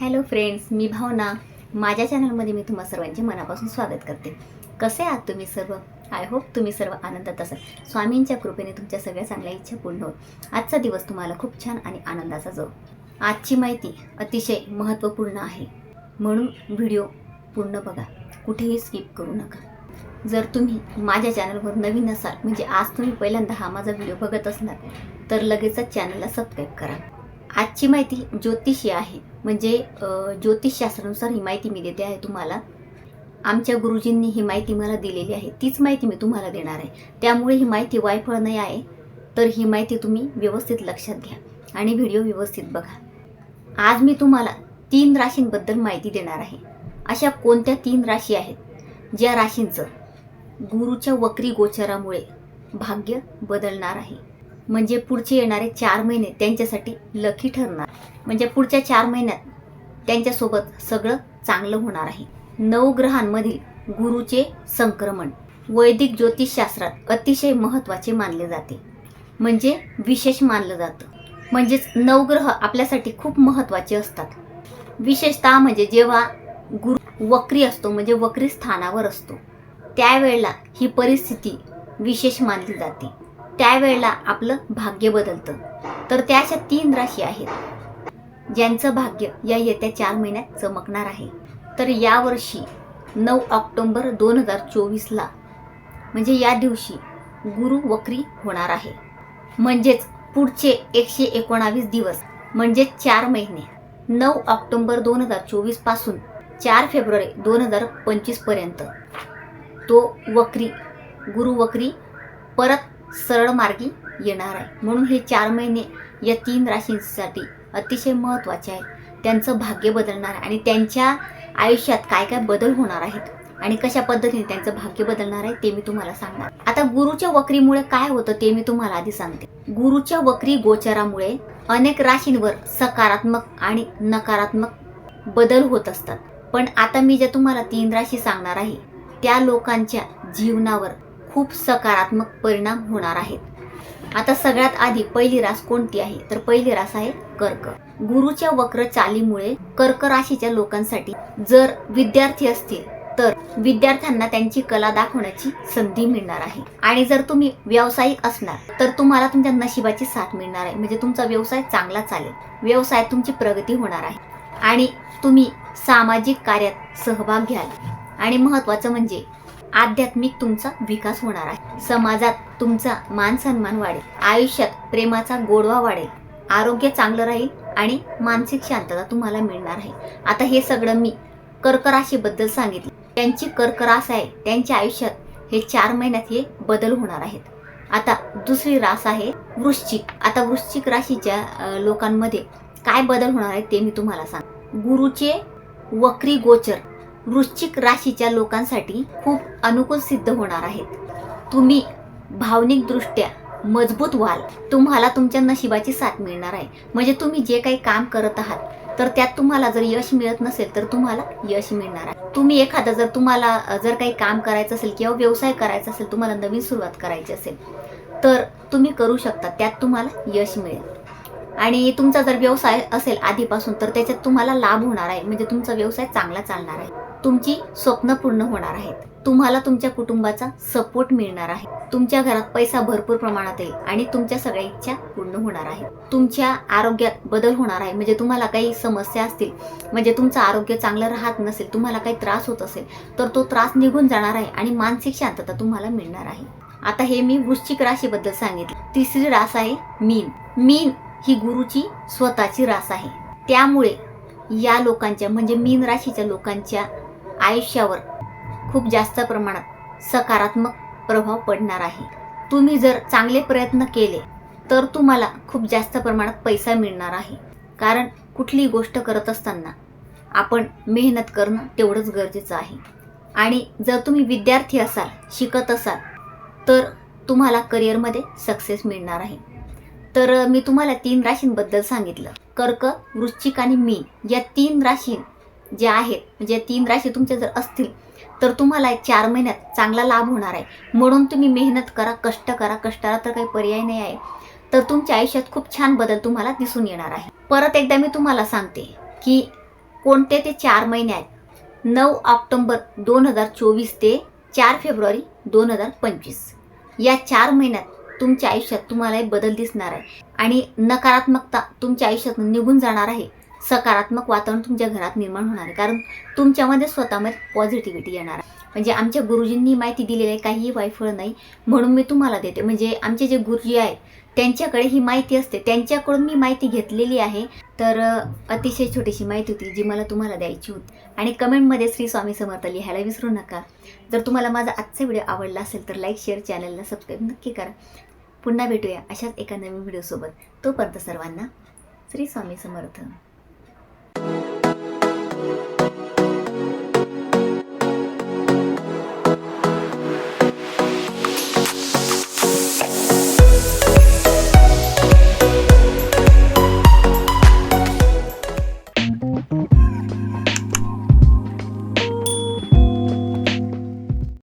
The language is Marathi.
हॅलो फ्रेंड्स मी भावना. माझ्या चॅनलमध्ये मी तुम्हा सर्वांचे मनापासून स्वागत करते. कसे आहात तुम्ही सर्व? आय होप तुम्ही सर्व आनंदात असाल. स्वामींच्या कृपेने तुमच्या सगळ्या चांगल्या इच्छा पूर्ण होत. आजचा दिवस तुम्हाला खूप छान आणि आनंदाचा जाऊ. आजची माहिती अतिशय महत्त्वपूर्ण आहे. म्हणून व्हिडिओ पूर्ण बघा. कुठेही स्किप करू नका. जर तुम्ही माझ्या चॅनलवर नवीन असाल म्हणजे आज तुम्ही पहिल्यांदा हा माझा व्हिडिओ बघत असणार तर लगेचच चॅनलला सबस्क्राईब करा. आजची माहिती ज्योतिषी आहे. म्हणजे ज्योतिषशास्त्रानुसार ही माहिती मी देते आहे तुम्हाला. आमच्या गुरुजींनी ही माहिती मला दिलेली आहे. तीच माहिती मी तुम्हाला देणार आहे. त्यामुळे ही माहिती वायफळ नाही आहे. तर ही माहिती तुम्ही व्यवस्थित लक्षात घ्या आणि व्हिडिओ व्यवस्थित बघा. आज मी तुम्हाला तीन राशींबद्दल माहिती देणार आहे. अशा कोणत्या तीन राशी आहेत? ज्या राशींचं गुरुच्या वक्री गोचरामुळे भाग्य बदलणार आहे. म्हणजे पुढचे येणारे चार महिने त्यांच्यासाठी लकी ठरणार. म्हणजे पुढच्या चार महिन्यात त्यांच्यासोबत सगळं चांगलं होणार आहे. नऊ ग्रहांमधील गुरुचे संक्रमण वैदिक ज्योतिषशास्त्रात अतिशय महत्त्वाचे मानले जाते. म्हणजे विशेष मानलं जातं. म्हणजेच नवग्रह आपल्यासाठी खूप महत्त्वाचे असतात. विशेषतः म्हणजे जेव्हा गुरु वक्री असतो म्हणजे वक्री स्थानावर असतो त्यावेळेला ही परिस्थिती विशेष मानली जाते. त्यावेळेला आपलं भाग्य बदलतं. तर त्या अशा तीन राशी आहेत. ज्यांचं भाग्य या येत्या चार महिन्यात चमकणार आहे. तर यावर्षी नऊ ऑक्टोंबर दोन हजार चोवीसला म्हणजे या दिवशी गुरु वक्री होणार आहे. म्हणजेच पुढचे एकशे एकोणावीस दिवस म्हणजे चार महिने नऊ ऑक्टोंबर दोन हजार चोवीसपासून चार फेब्रुवारी दोन हजार पंचवीसपर्यंत तो वक्री गुरु वक्री परत सरळ मार्गी येणार आहे. म्हणून हे चार महिने या तीन राशींसाठी अतिशय महत्त्वाचे आहेत त्यांचं भाग्य बदलणार आहे आणि त्यांच्या आयुष्यात काय काय बदल होणार आहेत आणि कशा पद्धतीने त्यांचं भाग्य बदलणार आहे ते मी तुम्हाला सांगणार. आता गुरुच्या वक्रीमुळे काय होतं ते मी तुम्हाला आधी सांगते. गुरुच्या वक्री गोचरामुळे अनेक राशींवर सकारात्मक आणि नकारात्मक बदल होत असतात. पण आता मी ज्या तुम्हाला तीन राशी सांगणार आहे त्या लोकांच्या जीवनावर खूप सकारात्मक परिणाम होणार आहेत. आता सगळ्यात आधी पहिली रास कोणती आहे? तर पहिली रास आहे कर्क. गुरुच्या वक्र चालीमुळे कर्क राशीच्या लोकांसाठी जर विद्यार्थी असतील तर विद्यार्थ्यांना त्यांची कला दाखवण्याची संधी मिळणार आहे. आणि जर तुम्ही व्यावसायिक असणार तर तुम्हाला तुमच्या नशिबाची साथ मिळणार आहे. म्हणजे तुमचा व्यवसाय चांगला चालेल. व्यवसायात तुमची प्रगती होणार आहे. आणि तुम्ही सामाजिक कार्यात सहभाग घ्याल. आणि महत्त्वाचं म्हणजे आध्यात्मिक तुमचा विकास होणार आहे. समाजात तुमचा मान सन्मान वाढेल. आयुष्यात प्रेमाचा गोडवा वाढेल. आरोग्य चांगलं राहील आणि मानसिक शांतता तुम्हाला मिळणार आहे. आता हे सगळं मी कर्क राशीबद्दल सांगितलं. त्यांची कर्क रास आहे त्यांच्या आयुष्यात हे चार महिन्यात हे बदल होणार आहेत. आता दुसरी रास आहे वृश्चिक. आता वृश्चिक राशीच्या लोकांमध्ये काय बदल होणार आहे ते मी तुम्हाला सांग गुरुचे वक्री गोचर. वृश्चिक राशीच्या लोकांसाठी खूप अनुकूल सिद्ध होणार आहेत. तुम्ही भावनिकदृष्ट्या मजबूत व्हाल. तुम्हाला तुमच्या नशिबाची साथ मिळणार आहे. म्हणजे तुम्ही जे काही काम करत आहात तर त्यात तुम्हाला जर यश मिळत नसेल तर तुम्हाला यश मिळणार आहे. तुम्ही एखादा जर तुम्हाला जर काही काम करायचं असेल किंवा व्यवसाय करायचा असेल तुम्हाला नवीन सुरुवात करायची असेल तर तुम्ही करू शकता त्यात तुम्हाला यश मिळेल. आणि तुमचा जर व्यवसाय असेल आधीपासून तर त्याच्यात तुम्हाला लाभ होणार आहे. म्हणजे तुमचा व्यवसाय चांगला चालणार आहे. तुमची स्वप्न पूर्ण होणार आहेत. तुम्हाला तुमच्या कुटुंबाचा सपोर्ट मिळणार आहे. तुमच्या घरात पैसा भरपूर प्रमाणात येईल आणि तुमच्या सगळ्या इच्छा पूर्ण होणार आहे तुमच्या आरोग्यात बदल होणार आहे. म्हणजे तुम्हाला काही समस्या असतील म्हणजे तुमचं आरोग्य चांगलं राहत नसेल तुम्हाला काही त्रास होत असेल तर तो त्रास निघून जाणार आहे आणि मानसिक शांतता तुम्हाला मिळणार आहे. आता हे मी वृश्चिक राशीबद्दल सांगितलं. तिसरी रास आहे मीन. मीन ही गुरुची स्वतःची रास आहे. त्यामुळे या लोकांच्या म्हणजे मीन राशीच्या लोकांच्या आयुष्यावर खूप जास्त प्रमाणात सकारात्मक प्रभाव पडणार आहे. तुम्ही जर चांगले प्रयत्न केले तर तुम्हाला खूप जास्त प्रमाणात पैसा मिळणार आहे. कारण कुठलीही गोष्ट करत असताना आपण मेहनत करणं तेवढंच गरजेचं आहे. आणि जर तुम्ही विद्यार्थी असाल शिकत असाल तर तुम्हाला करिअरमध्ये सक्सेस मिळणार आहे. तर मी तुम्हाला तीन राशींबद्दल सांगितलं. कर्क वृश्चिक आणि मीन या तीन राशी ज्या आहेत म्हणजे तीन राशी तुमच्या जर असतील तर तुम्हाला चार महिन्यात चांगला लाभ होणार आहे. म्हणून तुम्ही मेहनत करा कष्ट करा कष्टाला तर काही पर्याय नाही आहे. तर तुमच्या आयुष्यात खूप छान बदल तुम्हाला दिसून येणार आहे. परत एकदा मी तुम्हाला सांगते की कोणते ते चार महिने आहेत. नऊ ऑक्टोंबर दोन हजार चोवीस ते चार फेब्रुवारी दोन हजार पंचवीस. या चार महिन्यात तुमच्या आयुष्यात तुम्हाला एक बदल दिसणार आहे. आणि नकारात्मकता तुमच्या आयुष्यात निघून जाणार आहे. सकारात्मक वातावरण तुमच्या घरात निर्माण होणार आहे. कारण तुमच्यामध्ये स्वतःमध्ये पॉझिटिव्हिटी येणार आहे. म्हणजे आमच्या गुरुजींनी माहिती दिलेली आहे काहीही वायफळ नाही म्हणून मी तुम्हाला देते. म्हणजे आमचे जे गुरुजी आहेत त्यांच्याकडे ही माहिती असते. त्यांच्याकडून मी माहिती घेतलेली आहे. तर अतिशय छोटीशी माहिती होती जी मला तुम्हाला द्यायची होती. आणि कमेंटमध्ये श्री स्वामी समर्थ लिहायला विसरू नका. जर तुम्हाला माझा आजचा व्हिडिओ आवडला असेल तर लाईक शेअर चॅनलला सबस्क्राईब नक्की करा. पुन्हा भेटूया अशाच एका नवीन व्हिडिओसोबत. तोपर्यंत सर्वांना श्री स्वामी समर्थ. you